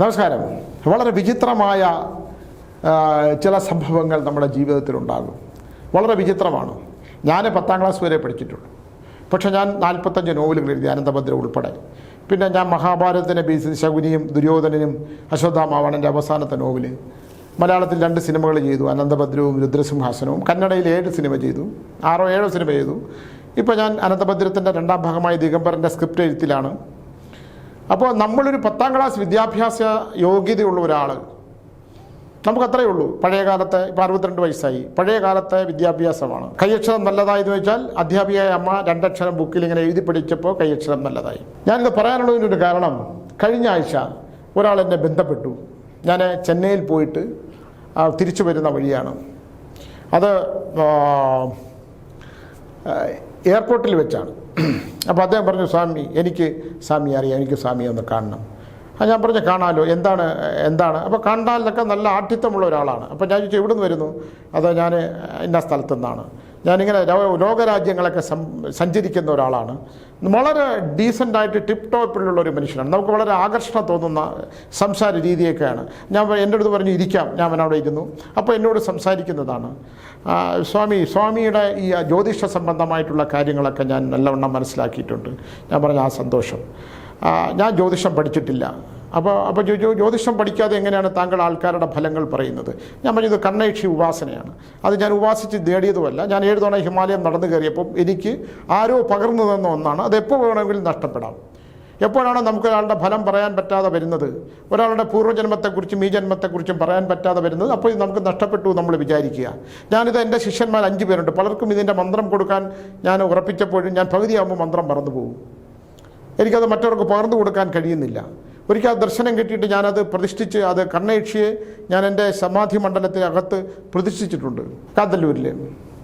നമസ്കാരം. വളരെ വിചിത്രമായ ചില സംഭവങ്ങൾ നമ്മുടെ ജീവിതത്തിലുണ്ടാകും. വളരെ വിചിത്രമാണ്. ഞാൻ പത്താം ക്ലാസ് വരെ പഠിച്ചിട്ടുള്ളൂ പക്ഷേ ഞാൻ നാൽപ്പത്തഞ്ച് നോവലുകൾ എഴുതി അനന്തഭദ്ര ഉൾപ്പെടെ. പിന്നെ ഞാൻ മഹാഭാരതത്തിനെ ബേസ് ശകുനിയും ദുര്യോധനനും അശ്വത്ഥാമാവാണ് എന്റെ അവസാനത്തെ നോവൽ മലയാളത്തിൽ രണ്ട് സിനിമകൾ ചെയ്തു അനന്തഭദ്രവും രുദ്രസിംഹാസനവും. കന്നഡയിൽ ഏഴ് സിനിമ ചെയ്തു ആറോ ഏഴോ സിനിമ ചെയ്തു. ഇപ്പോൾ ഞാൻ അനന്തഭദ്രത്തിന്റെ രണ്ടാം ഭാഗമായ ദിഗംബരന്റെ സ്ക്രിപ്റ്റ് എഴുത്തിലാണ്. അപ്പോൾ നമ്മളൊരു പത്താം ക്ലാസ് വിദ്യാഭ്യാസ യോഗ്യതയുള്ള ഒരാൾ നമുക്ക് അത്രയേ ഉള്ളൂ പഴയ കാലത്തെ ഇപ്പം അറുപത്തിരണ്ട് വയസ്സായി. പഴയ കാലത്തെ വിദ്യാഭ്യാസമാണ്. കൈയക്ഷരം നല്ലതായെന്ന് വെച്ചാൽ അധ്യാപികയായ അമ്മ രണ്ടക്ഷരം ബുക്കിൽ ഇങ്ങനെ എഴുതി പഠിച്ചപ്പോൾ കൈയക്ഷരം നല്ലതായി. ഞാനിത് പറയാനുള്ളതിനൊരു കാരണം കഴിഞ്ഞ ആഴ്ച ഒരാൾ എന്നെ ബന്ധപ്പെട്ടു. ഞാൻ ചെന്നൈയിൽ പോയിട്ട് തിരിച്ചു വരുന്ന വഴിയാണ്. അത് എയർപോർട്ടിൽ വെച്ചാണ്. അപ്പോൾ അദ്ദേഹം പറഞ്ഞു സ്വാമി എനിക്ക് സ്വാമി അറിയാം എനിക്ക് സ്വാമിയെ ഒന്ന് കാണണം. ആ ഞാൻ പറഞ്ഞു കാണാമല്ലോ എന്താണ് എന്താണ്? അപ്പോൾ കണ്ടാലൊക്കെ നല്ല ആഠ്യത്വമുള്ള ഒരാളാണ്. അപ്പോൾ ഞാൻ ചോദിച്ചു എവിടെ നിന്ന് വരുന്നു? അതോ ഞാൻ ഇന്ന സ്ഥലത്തു നിന്നാണ് ഞാനിങ്ങനെ ലോകരാജ്യങ്ങളൊക്കെ സഞ്ചരിക്കുന്ന ഒരാളാണ്. വളരെ ഡീസന്റായിട്ട് ടിപ് ടോപ്പിലുള്ള ഒരു മനുഷ്യനാണ്. നമുക്ക് വളരെ ആകർഷണം തോന്നുന്ന സംസാര രീതിയൊക്കെയാണ്. ഞാൻ എന്റെ അടുത്ത് പറഞ്ഞു ഇരിക്കാം ഞാൻ അവനവിടെ ഇരുന്നു. അപ്പോൾ എന്നോട് സംസാരിക്കുന്നതാണ്. സ്വാമി സ്വാമിയുടെ ഈ ജ്യോതിഷ സംബന്ധമായിട്ടുള്ള കാര്യങ്ങളൊക്കെ ഞാൻ നല്ലവണ്ണം മനസ്സിലാക്കിയിട്ടുണ്ട്. ഞാൻ പറഞ്ഞ ആ സന്തോഷം. ഞാൻ ജ്യോതിഷം പഠിച്ചിട്ടില്ല. അപ്പോൾ അപ്പോൾ ജ്യോതിഷം പഠിക്കാതെ എങ്ങനെയാണ് താങ്കൾ ആൾക്കാരുടെ ഫലങ്ങൾ പറയുന്നത്? ഞാൻ പറഞ്ഞത് കണ്ണേക്ഷി ഉപാസനയാണ്. അത് ഞാൻ ഉപാസിച്ച് നേടിയതുമല്ല ഞാൻ ഏഴ് തവണ ഹിമാലയം നടന്നു കയറിയപ്പോൾ എനിക്ക് ആരോ പകർന്നു തന്ന ഒന്നാണ്. അത് എപ്പോൾ വേണമെങ്കിലും നഷ്ടപ്പെടാം. എപ്പോഴാണ് നമുക്ക് ഒരാളുടെ ഫലം പറയാൻ പറ്റാതെ വരുന്നത്? ഒരാളുടെ പൂർവജന്മത്തെക്കുറിച്ചും ഈ ജന്മത്തെക്കുറിച്ചും പറയാൻ പറ്റാതെ വരുന്നത്? അപ്പോൾ ഇത് നമുക്ക് നഷ്ടപ്പെട്ടു നമ്മൾ വിചാരിക്കുക. ഞാനിത് എന്റെ ശിഷ്യന്മാർ അഞ്ച് പേരുണ്ട്. പലർക്കും ഇതിന്റെ മന്ത്രം കൊടുക്കാൻ ഞാൻ ഉറപ്പിച്ചപ്പോഴും ഞാൻ പകുതിയാകുമ്പോൾ മന്ത്രം മറന്നു പോകും എനിക്കത് മറ്റവർക്ക് പകർന്നു കൊടുക്കാൻ കഴിയുന്നില്ല. ഒരിക്കൽ ആ ദർശനം കിട്ടിയിട്ട് ഞാനത് പ്രതിഷ്ഠിച്ച് അത് കണ്ണേക്ഷിയെ ഞാൻ എന്റെ സമാധി മണ്ഡലത്തിനകത്ത് പ്രതിഷ്ഠിച്ചിട്ടുണ്ട് കാന്തല്ലൂരിൽ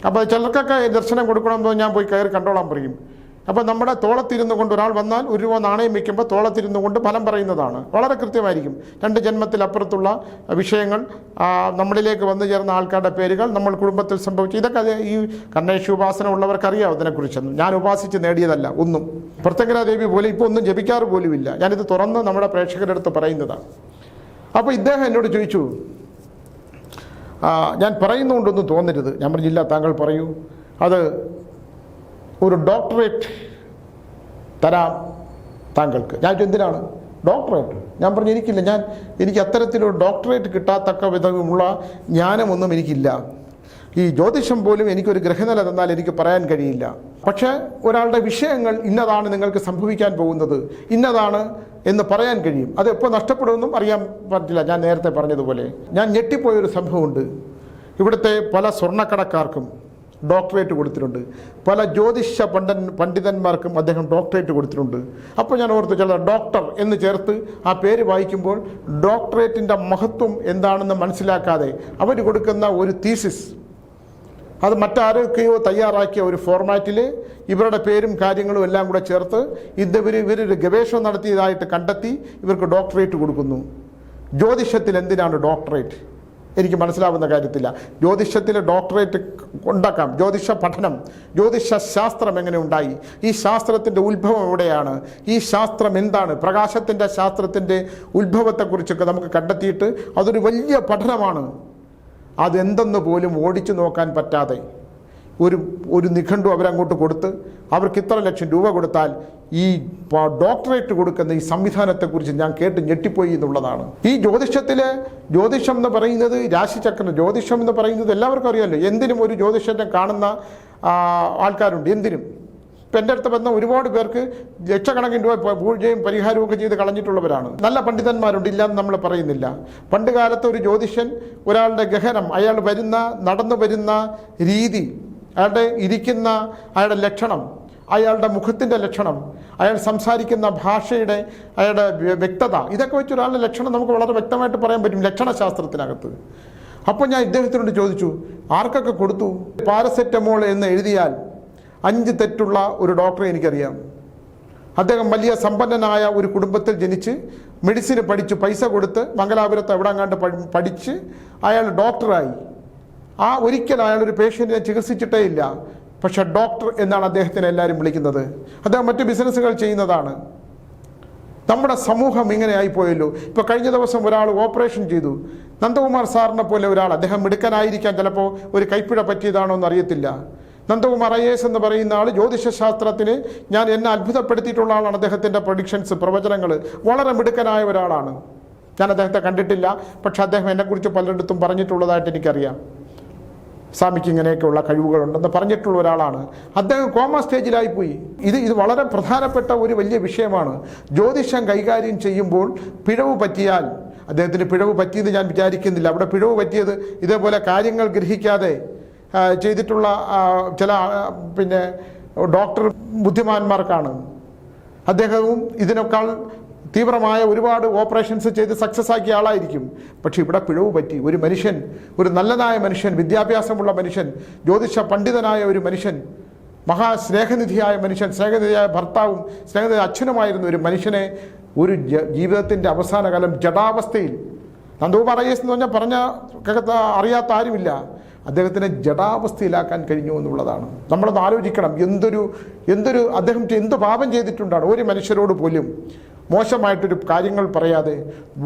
അപ്പോൾ ചിലർക്കൊക്കെ ദർശനം കൊടുക്കണമെന്ന് ഞാൻ പോയി കയറി കണ്ടോളാൻ പറയും. അപ്പോൾ നമ്മുടെ തോളത്തിരുന്നു കൊണ്ട് ഒരാൾ വന്നാൽ ഒരു രൂപ നാണയം വയ്ക്കുമ്പോൾ തോളത്തിരുന്നു കൊണ്ട് ഫലം പറയുന്നതാണ്. വളരെ കൃത്യമായിരിക്കും. രണ്ട് ജന്മത്തിൽ അപ്പുറത്തുള്ള വിഷയങ്ങൾ നമ്മളിലേക്ക് വന്നു ചേർന്ന ആൾക്കാരുടെ പേരുകൾ നമ്മൾ കുടുംബത്തിൽ സംഭവിച്ചു ഇതൊക്കെ ഈ കണ്ണേശ ഉപാസന ഉള്ളവർക്ക് അറിയാം അതിനെക്കുറിച്ചൊന്നും. ഞാൻ ഉപാസിച്ച് നേടിയതല്ല ഒന്നും. പ്രത്യങ്കരാദേവി പോലെ ഇപ്പോൾ ഒന്നും ജപിക്കാറ് പോലുമില്ല. ഞാനിത് തുറന്ന് നമ്മുടെ പ്രേക്ഷകരുടെ അടുത്ത് പറയുന്നതാണ്. അപ്പോൾ ഇദ്ദേഹം എന്നോട് ചോദിച്ചു ഞാൻ പറയുന്നുകൊണ്ടൊന്നും തോന്നരുത്. ഞാൻ പറഞ്ഞില്ല താങ്കൾ പറയൂ. അത് ഒരു ഡോക്ടറേറ്റ് തരാം താങ്കൾക്ക്. ഞാൻ എന്തിനാണ്? ഡോക്ടറേറ്റ്. ഞാൻ പറഞ്ഞു എനിക്കില്ല. ഞാൻ എനിക്ക് അത്തരത്തിലൊരു ഡോക്ടറേറ്റ് കിട്ടാത്തക്ക വിധമുള്ള ജ്ഞാനമൊന്നും എനിക്കില്ല. ഈ ജ്യോതിഷം പോലും എനിക്കൊരു ഗ്രഹനില തന്നാൽ എനിക്ക് പറയാൻ കഴിയില്ല. പക്ഷേ ഒരാളുടെ വിഷയങ്ങൾ ഇന്നതാണ് നിങ്ങൾക്ക് സംഭവിക്കാൻ പോകുന്നത്. ഇന്നതാണ് എന്ന് പറയാൻ കഴിയും. അത് എപ്പോൾ നഷ്ടപ്പെടുമെന്നും അറിയാൻ പറ്റില്ല. ഞാൻ നേരത്തെ പറഞ്ഞതുപോലെ. ഞാൻ ഞെട്ടിപ്പോയൊരു സംഭവമുണ്ട്. ഇവിടുത്തെ പല സ്വർണക്കടക്കാർക്കും ഡോക്ടറേറ്റ് കൊടുത്തിട്ടുണ്ട്. പല ജ്യോതിഷ പണ്ഡൻ പണ്ഡിതന്മാർക്കും അദ്ദേഹം ഡോക്ടറേറ്റ് കൊടുത്തിട്ടുണ്ട്. അപ്പോൾ ഞാൻ ഓർത്തു ചില ഡോക്ടർ എന്ന് ചേർത്ത് ആ പേര് വായിക്കുമ്പോൾ ഡോക്ടറേറ്റിന്റെ മഹത്വം എന്താണെന്ന് മനസ്സിലാക്കാതെ അവർ കൊടുക്കുന്ന ഒരു തീസിസ് അത് മറ്റാരൊക്കെയോ തയ്യാറാക്കിയ ഒരു ഫോർമാറ്റിൽ ഇവരുടെ പേരും കാര്യങ്ങളും എല്ലാം കൂടെ ചേർത്ത് ഇത് ഇവർ ഇവരൊരു ഗവേഷണം നടത്തിയതായിട്ട് കണ്ടെത്തി ഇവർക്ക് ഡോക്ടറേറ്റ് കൊടുക്കുന്നു. ജ്യോതിഷത്തിൽ എന്തിനാണ് ഡോക്ടറേറ്റ്? എനിക്ക് മനസ്സിലാവുന്ന കാര്യത്തില്ല. ജ്യോതിഷത്തിൽ ഡോക്ടറേറ്റ് ഉണ്ടാക്കാം. ജ്യോതിഷ പഠനം ജ്യോതിഷ ശാസ്ത്രം എങ്ങനെ ഉണ്ടായി? ഈ ശാസ്ത്രത്തിന്റെ ഉത്ഭവം എവിടെയാണ്? ഈ ശാസ്ത്രം എന്താണ്? പ്രകാശത്തിന്റെ ശാസ്ത്രത്തിന്റെ ഉത്ഭവത്തെക്കുറിച്ചൊക്കെ നമുക്ക് കണ്ടെത്തിയിട്ട് അതൊരു വലിയ പഠനമാണ്. അതെന്തെന്ന് പോലും ഓടിച്ചു നോക്കാൻ പറ്റാതെ. ഒരു ഒരു നിഘണ്ടു അവരങ്ങോട്ട് കൊടുത്ത് അവർക്ക് ഇത്ര ലക്ഷം രൂപ കൊടുത്താൽ ഈ ഡോക്ടറേറ്റ് കൊടുക്കുന്ന ഈ സംവിധാനത്തെക്കുറിച്ച് ഞാൻ കേട്ട് ഞെട്ടിപ്പോയി എന്നുള്ളതാണ്. ഈ ജ്യോതിഷത്തിലെ ജ്യോതിഷം എന്ന് പറയുന്നത് രാശിചക്രം ജ്യോതിഷം എന്ന് പറയുന്നത് എല്ലാവർക്കും അറിയാമല്ലോ എന്തിനും ഒരു ജ്യോതിഷനെ കാണുന്ന ആൾക്കാരുണ്ട്. എന്തിനും? ഇപ്പം എന്റെ അടുത്ത് വന്ന ഒരുപാട് പേർക്ക് ലക്ഷക്കണക്കിന് രൂപ പൂജയും പരിഹാരവും ഒക്കെ ചെയ്ത് കളഞ്ഞിട്ടുള്ളവരാണ്. നല്ല പണ്ഡിതന്മാരുണ്ട് ഇല്ലയെന്ന് നമ്മൾ പറയുന്നില്ല. പണ്ട് കാലത്ത് ഒരു ജ്യോതിഷൻ ഒരാളുടെ ഗഹനം അയാൾ വരുന്ന നടന്നു വരുന്ന രീതി അയാളുടെ ഇരിക്കുന്ന അയാളുടെ ലക്ഷണം അയാളുടെ മുഖത്തിന്റെ ലക്ഷണം അയാൾ സംസാരിക്കുന്ന ഭാഷയുടെ അയാളുടെ വ്യക്തത ഇതൊക്കെ വെച്ച് ഒരാളുടെ ലക്ഷണം നമുക്ക് വളരെ വ്യക്തമായിട്ട് പറയാൻ പറ്റും ലക്ഷണശാസ്ത്രത്തിനകത്ത്. അപ്പോൾ ഞാൻ ഇദ്ദേഹത്തിനോട് ചോദിച്ചു ആർക്കൊക്കെ കൊടുത്തു? പാരസെറ്റമോൾ എന്ന് എഴുതിയാൽ അഞ്ച് തെറ്റുള്ള ഒരു ഡോക്ടറെ എനിക്കറിയാം. അദ്ദേഹം വലിയ സമ്പന്നനായ ഒരു കുടുംബത്തിൽ ജനിച്ച് മെഡിസിന് പഠിച്ചു പൈസ കൊടുത്ത് മംഗലാപുരത്ത് എവിടെ അങ്ങാണ്ട് പഠിച്ച് അയാൾ ഡോക്ടറായി. ആ ഒരിക്കലും അയാളൊരു പേഷ്യന്റിനെ ചികിത്സിച്ചിട്ടേ ഇല്ല. പക്ഷെ ഡോക്ടർ എന്നാണ് അദ്ദേഹത്തിനെ എല്ലാവരും വിളിക്കുന്നത്. അദ്ദേഹം മറ്റ് ബിസിനസ്സുകൾ ചെയ്യുന്നതാണ്. നമ്മുടെ സമൂഹം ഇങ്ങനെ ആയിപ്പോയല്ലോ ഇപ്പോൾ കഴിഞ്ഞ ദിവസം ഒരാൾ ഓപ്പറേഷൻ ചെയ്തു. നന്ദകുമാർ സാറിനെ പോലെ ഒരാൾ അദ്ദേഹം മിടുക്കനായിരിക്കാം ചിലപ്പോൾ ഒരു കൈപ്പിഴ പറ്റിയതാണോ എന്ന് അറിയത്തില്ല നന്ദകുമാർ ഐ എസ് എന്ന് പറയുന്ന ആൾ ജ്യോതിഷശാസ്ത്രത്തിന് ഞാൻ എന്നെ അത്ഭുതപ്പെടുത്തിയിട്ടുള്ള ആളാണ് അദ്ദേഹത്തിന്റെ പ്രൊഡിക്ഷൻസ് പ്രവചനങ്ങൾ വളരെ മിടുക്കനായ ഒരാളാണ്. ഞാൻ അദ്ദേഹത്തെ കണ്ടിട്ടില്ല. പക്ഷേ അദ്ദേഹം എന്നെക്കുറിച്ച് പലയിടത്തും പറഞ്ഞിട്ടുള്ളതായിട്ട് എനിക്കറിയാം. സ്വാമിക്ക് ഇങ്ങനെയൊക്കെയുള്ള കഴിവുകളുണ്ടെന്ന് പറഞ്ഞിട്ടുള്ള ഒരാളാണ്. അദ്ദേഹം കോമ സ്റ്റേജിലായി പോയി. ഇത് ഇത് വളരെ പ്രധാനപ്പെട്ട ഒരു വലിയ വിഷയമാണ്. ജ്യോതിഷം കൈകാര്യം ചെയ്യുമ്പോൾ പിഴവ് പറ്റിയാൽ അദ്ദേഹത്തിന് പിഴവ് പറ്റിയെന്ന് ഞാൻ വിചാരിക്കുന്നില്ല. അവിടെ പിഴവ് പറ്റിയത് ഇതേപോലെ കാര്യങ്ങൾ ഗ്രഹിക്കാതെ ചെയ്തിട്ടുള്ള ചില പിന്നെ ഡോക്ടർ ബുദ്ധിമാന്മാർക്കാണ്. അദ്ദേഹവും ഇതിനേക്കാൾ തീവ്രമായ ഒരുപാട് ഓപ്പറേഷൻസ് ചെയ്ത് സക്സസ് ആക്കിയ ആളായിരിക്കും. പക്ഷെ ഇവിടെ പിഴവ് പറ്റി. ഒരു മനുഷ്യൻ ഒരു നല്ലതായ മനുഷ്യൻ വിദ്യാഭ്യാസമുള്ള മനുഷ്യൻ ജ്യോതിഷ പണ്ഡിതനായ ഒരു മനുഷ്യൻ മഹാസ്നേഹനിധിയായ മനുഷ്യൻ സ്നേഹനിധിയായ ഭർത്താവും സ്നേഹനിധി അച്ഛനുമായിരുന്ന ഒരു മനുഷ്യനെ ഒരു ജീവിതത്തിന്റെ അവസാന കാലം ജടാവസ്ഥയിൽ ഐ എന്ന് പറഞ്ഞാൽ പറഞ്ഞ കേൾക്കത്ത അറിയാത്ത ആരുമില്ല. അദ്ദേഹത്തിനെ ജടാവസ്ഥയിലാക്കാൻ കഴിഞ്ഞു എന്നുള്ളതാണ്. നമ്മളൊന്ന് ആലോചിക്കണം. എന്തൊരു എന്തൊരു അദ്ദേഹം എന്ത് പാപം ചെയ്തിട്ടുണ്ടാണ്? ഒരു മനുഷ്യരോട് പോലും മോശമായിട്ടൊരു കാര്യങ്ങൾ പറയാതെ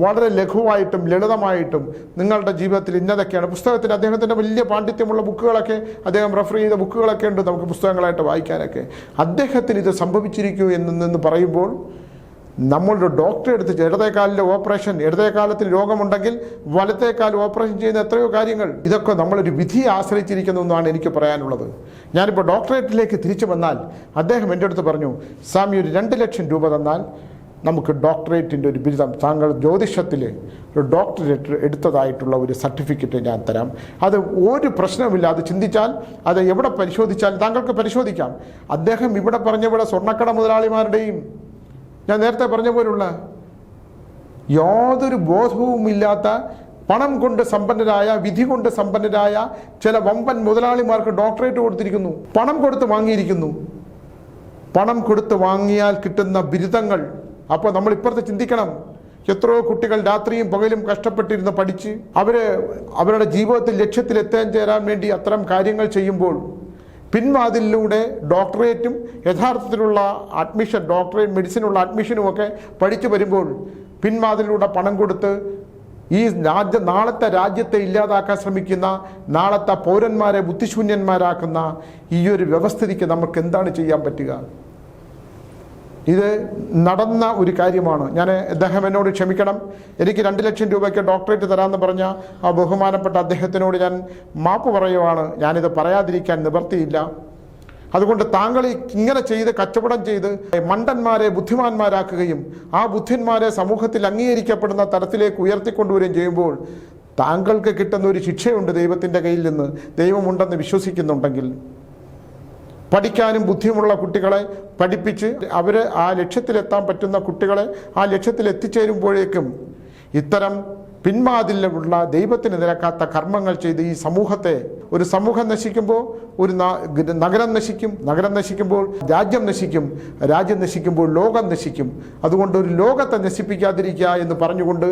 വളരെ ലഘുവായിട്ടും ലളിതമായിട്ടും നിങ്ങളുടെ ജീവിതത്തിൽ ഇന്നതൊക്കെയാണ്. പുസ്തകത്തിൽ അദ്ദേഹത്തിന്റെ വലിയ പാണ്ഡിത്യമുള്ള ബുക്കുകളൊക്കെ അദ്ദേഹം റെഫർ ചെയ്ത ബുക്കുകളൊക്കെ ഉണ്ട് നമുക്ക് പുസ്തകങ്ങളായിട്ട് വായിക്കാനൊക്കെ. അദ്ദേഹത്തിന് ഇത് സംഭവിച്ചിരിക്കൂ എന്ന് പറയുമ്പോൾ നമ്മളൊരു ഡോക്ടറെ എടുത്ത് ഇടതേക്കാലിലെ ഓപ്പറേഷൻ ഇടതേക്കാലത്തിൽ രോഗമുണ്ടെങ്കിൽ വലത്തേക്കാൽ ഓപ്പറേഷൻ ചെയ്യുന്ന എത്രയോ കാര്യങ്ങൾ. ഇതൊക്കെ നമ്മളൊരു വിധിയെ ആശ്രയിച്ചിരിക്കുന്നു എന്നാണ് എനിക്ക് പറയാനുള്ളത്. ഞാനിപ്പോൾ ഡോക്ടറേറ്റിലേക്ക് തിരിച്ചു വന്നാൽ അദ്ദേഹം എന്റെ അടുത്ത് പറഞ്ഞു സ്വാമി ഒരു രണ്ട് ലക്ഷം രൂപ തന്നാൽ നമുക്ക് ഡോക്ടറേറ്റിന്റെ ഒരു ബിരുദം താങ്കൾ ജ്യോതിഷത്തിൽ ഒരു ഡോക്ടറേറ്റ് എടുത്തതായിട്ടുള്ള ഒരു സർട്ടിഫിക്കറ്റ് ഞാൻ തരാം. അത് ഒരു പ്രശ്നവുമില്ല അത് ചിന്തിച്ചാൽ അത് എവിടെ പരിശോധിച്ചാൽ താങ്കൾക്ക് പരിശോധിക്കാം. അദ്ദേഹം ഇവിടെ പറഞ്ഞ ഇവിടെ സ്വർണക്കട മുതലാളിമാരുടെയും ഞാൻ നേരത്തെ പറഞ്ഞ പോലുള്ള യാതൊരു ബോധവുമില്ലാത്ത പണം കൊണ്ട് സമ്പന്നരായ വിധി കൊണ്ട് സമ്പന്നരായ ചില വമ്പൻ മുതലാളിമാർക്ക് ഡോക്ടറേറ്റ് കൊടുത്തിരിക്കുന്നു. പണം കൊടുത്ത് വാങ്ങിയിരിക്കുന്നു. പണം കൊടുത്ത് വാങ്ങിയാൽ കിട്ടുന്ന ബിരുദങ്ങൾ അപ്പോൾ നമ്മൾ ഇപ്പുറത്ത് ചിന്തിക്കണം. എത്രയോ കുട്ടികൾ രാത്രിയും പകലും കഷ്ടപ്പെട്ടിരുന്ന് പഠിച്ച് അവർ അവരുടെ ജീവിതത്തിൽ ലക്ഷ്യത്തിൽ എത്താൻ ചേരാൻ വേണ്ടി അത്തരം കാര്യങ്ങൾ ചെയ്യുമ്പോൾ പിൻവാതിലിലൂടെ ഡോക്ടറേറ്റും യഥാർത്ഥത്തിലുള്ള അഡ്മിഷൻ ഡോക്ടറേറ്റ് മെഡിസിനുള്ള അഡ്മിഷനും ഒക്കെ പഠിച്ചു വരുമ്പോൾ പിൻവാതിലൂടെ പണം കൊടുത്ത് ഈ രാജ്യ നാളത്തെ രാജ്യത്തെ ഇല്ലാതാക്കാൻ ശ്രമിക്കുന്ന നാളത്തെ പൗരന്മാരെ ബുദ്ധിശൂന്യന്മാരാക്കുന്ന ഈ ഒരു വ്യവസ്ഥിതിക്ക് നമുക്ക് എന്താണ് ചെയ്യാൻ പറ്റുക? ഇത് നടന്ന ഒരു കാര്യമാണ്. ഞാൻ അദ്ദേഹം എന്നോട് ക്ഷമിക്കണം. എനിക്ക് രണ്ട് ലക്ഷം രൂപയ്ക്ക് ഡോക്ടറേറ്റ് തരാമെന്ന് പറഞ്ഞ ആ ബഹുമാനപ്പെട്ട അദ്ദേഹത്തിനോട് ഞാൻ മാപ്പ് പറയുവാണ്. ഞാനിത് പറയാതിരിക്കാൻ നിവർത്തിയില്ല അതുകൊണ്ട് താങ്കൾ ഇങ്ങനെ ചെയ്ത് കച്ചവടം ചെയ്ത് മണ്ടന്മാരെ ബുദ്ധിമാന്മാരാക്കുകയും ആ ബുദ്ധിന്മാരെ സമൂഹത്തിൽ അംഗീകരിക്കപ്പെടുന്ന തരത്തിലേക്ക് ഉയർത്തിക്കൊണ്ടുവരികയും ചെയ്യുമ്പോൾ താങ്കൾക്ക് കിട്ടുന്ന ഒരു ശിക്ഷയുണ്ട് ദൈവത്തിന്റെ കയ്യിൽ നിന്ന്. ദൈവമുണ്ടെന്ന് വിശ്വസിക്കുന്നുണ്ടെങ്കിൽ. പഠിക്കാനും ബുദ്ധിയുമുള്ള കുട്ടികളെ പഠിപ്പിച്ച് അവർ ആ ലക്ഷ്യത്തിലെത്താൻ പറ്റുന്ന കുട്ടികളെ ആ ലക്ഷ്യത്തിൽ എത്തിച്ചേരുമ്പോഴേക്കും ഇത്തരം പിന്മാതിലുള്ള ദൈവത്തിന് നിരക്കാത്ത കർമ്മങ്ങൾ ചെയ്ത് ഈ സമൂഹത്തെ ഒരു സമൂഹം നശിക്കുമ്പോൾ ഒരു നഗരം നശിക്കും നഗരം നശിക്കുമ്പോൾ രാജ്യം നശിക്കും രാജ്യം നശിക്കുമ്പോൾ ലോകം നശിക്കും. അതുകൊണ്ട് ഒരു ലോകത്തെ നശിപ്പിക്കാതിരിക്കുക എന്ന് പറഞ്ഞുകൊണ്ട്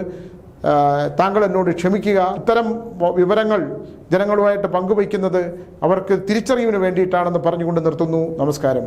താങ്കൾ എന്നോട് ക്ഷമിക്കുക. ഇത്തരം വിവരങ്ങൾ ജനങ്ങളുമായിട്ട് പങ്കുവയ്ക്കുന്നത് അവർക്ക് തിരിച്ചറിവിന് വേണ്ടിയിട്ടാണെന്ന് പറഞ്ഞുകൊണ്ട് നിർത്തുന്നു. നമസ്കാരം.